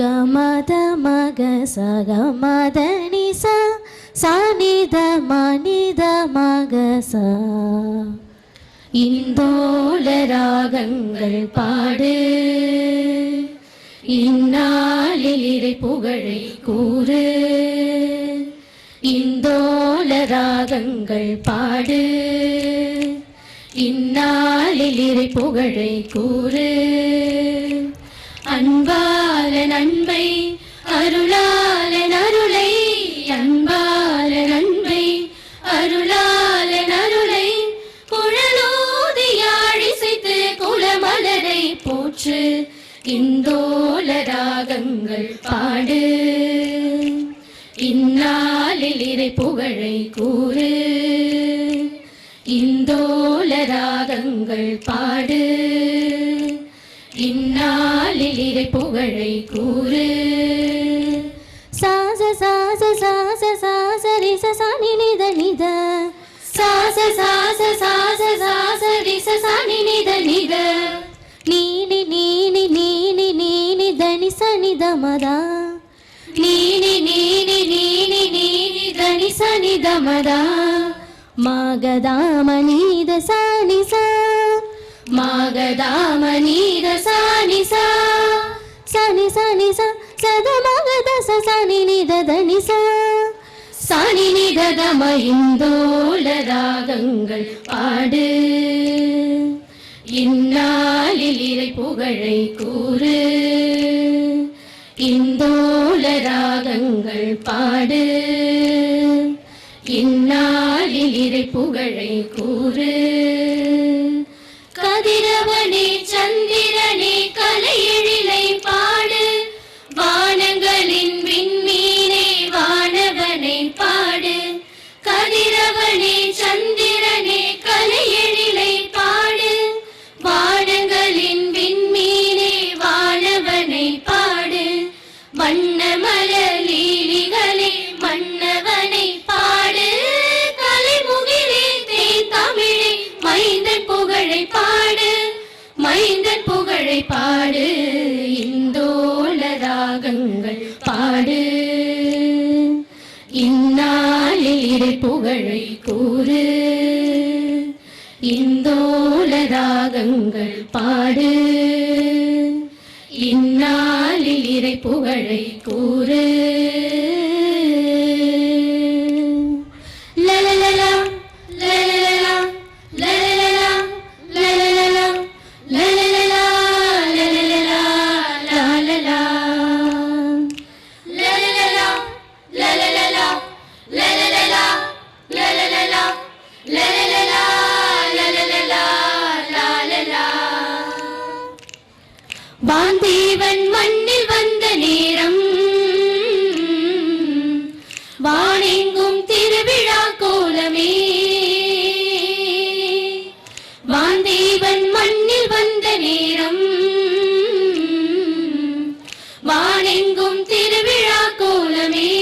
గమద మగ సగ మదని సా సనిద మనిద మగ సా இந்தோள ராகங்கள் பாடு இந்நாளில் இறை புகழை கூறு. இந்தோள ராகங்கள் பாடு இந்நாளில் இறை புகழை கூறு. அன்பை அருளாலன் அருளை அன்பாலன் அன்பை அருளாலன் அருளை குழலோதி யாழிசைத்து குலமலரை போற்று இந்தோல ராகங்கள் பாடு. இந்நாளில் இறை புகழை கூறு இந்தோல ராகங்கள் பாடு. இந்நாளில் இறை புகழை கூறு சாச சாச சாச சாச ரிச சாணி நித நித சாச சாச சாச சாச ரிச சாணி நித நித நீனி நீனி நீனி நீனி தனி சனி தமதா நீனி நீனி நீனி நீனி தனி சனி தமதா மாகதாமனீத சானி சா மாகதாமனீத சானி சா சனி சனி ச சத மகத ச சனி நித தனி சா சனி நித மகிந்தோல ராகங்கள் பாடு இந்நாளில் இறை புகழை கூறு இந்தோல ராகங்கள் பாடு இந்நாளில் இறை புகழை கூறு கதிரவனே சந்திரனே கலை எழிலை பாடு. வானங்களின் விண்மீனே வானவனை பாடு. கதிரவனே சந்திர பாடு இந்தோள ராகங்கள் பாடு. இந்நாளில் இறை புகழை கூறு இந்தோள ராகங்கள் பாடு. இந்நாளில் இறை புகழை கூறு. வாந்தேவன் மண்ணில் வந்த நேரம். வானெங்கும் திருவிழா கோலமே. வாந்தேவன் மண்ணில் வந்த நேரம். வானெங்கும் திருவிழா கோலமே.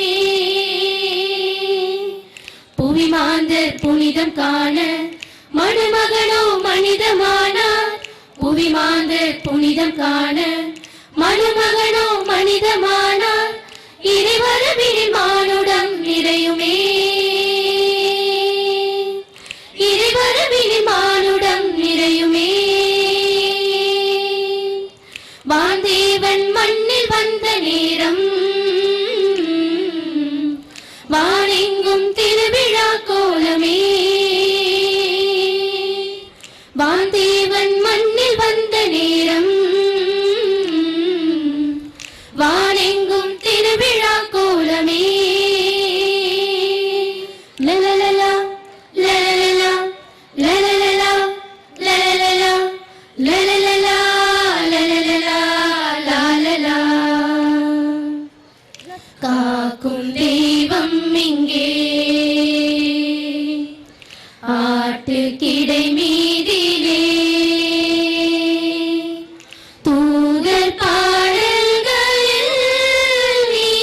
புவிமாந்தர் புனிதம் காண மணமகனோ மனிதமானார். புவி புவிமாந்தர் புனிதம் காண மணமகனோ மனிதமானார். இறைவரவினில் மானுடம் நிறையுமே. காக்கும் தெய்வம் இங்கே. ஆட்டு கிடை மீதிலே. தூதர் பாடல்களில் நீ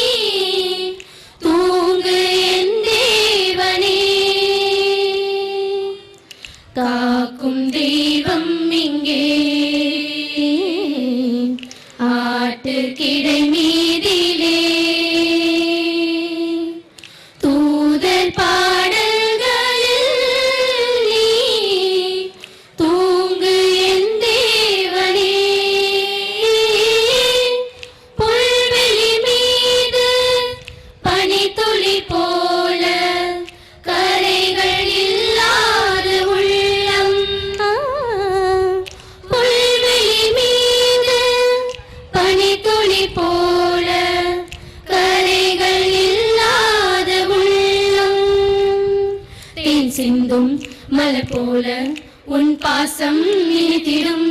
மலர் போல உன் பாசம் இனித்திடும்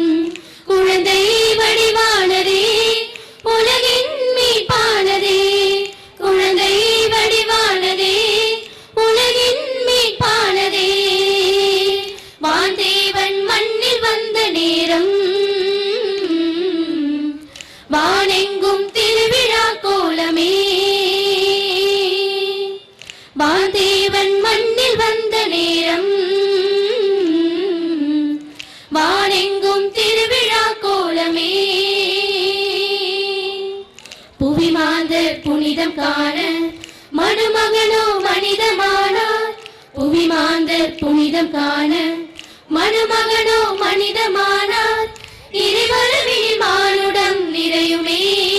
குழந்தை வடிவானதே உலகின் மீட்பானதே. குழந்தை வடிவானதே உலகின் மீட்பானதே. வான்தேவன் மண்ணில் வந்த நேரம். வானெங்கும் திருவிழா கோலமே. வான்தேவன் மண்ணில் வந்த நேரம். புனிதம் காண மணமகனோ மனிதமானார். புவி மாந்தர் புனிதம் காண மணமகனோ மனிதமானார். இறைவரவில் மானுடம் நிறையுமே.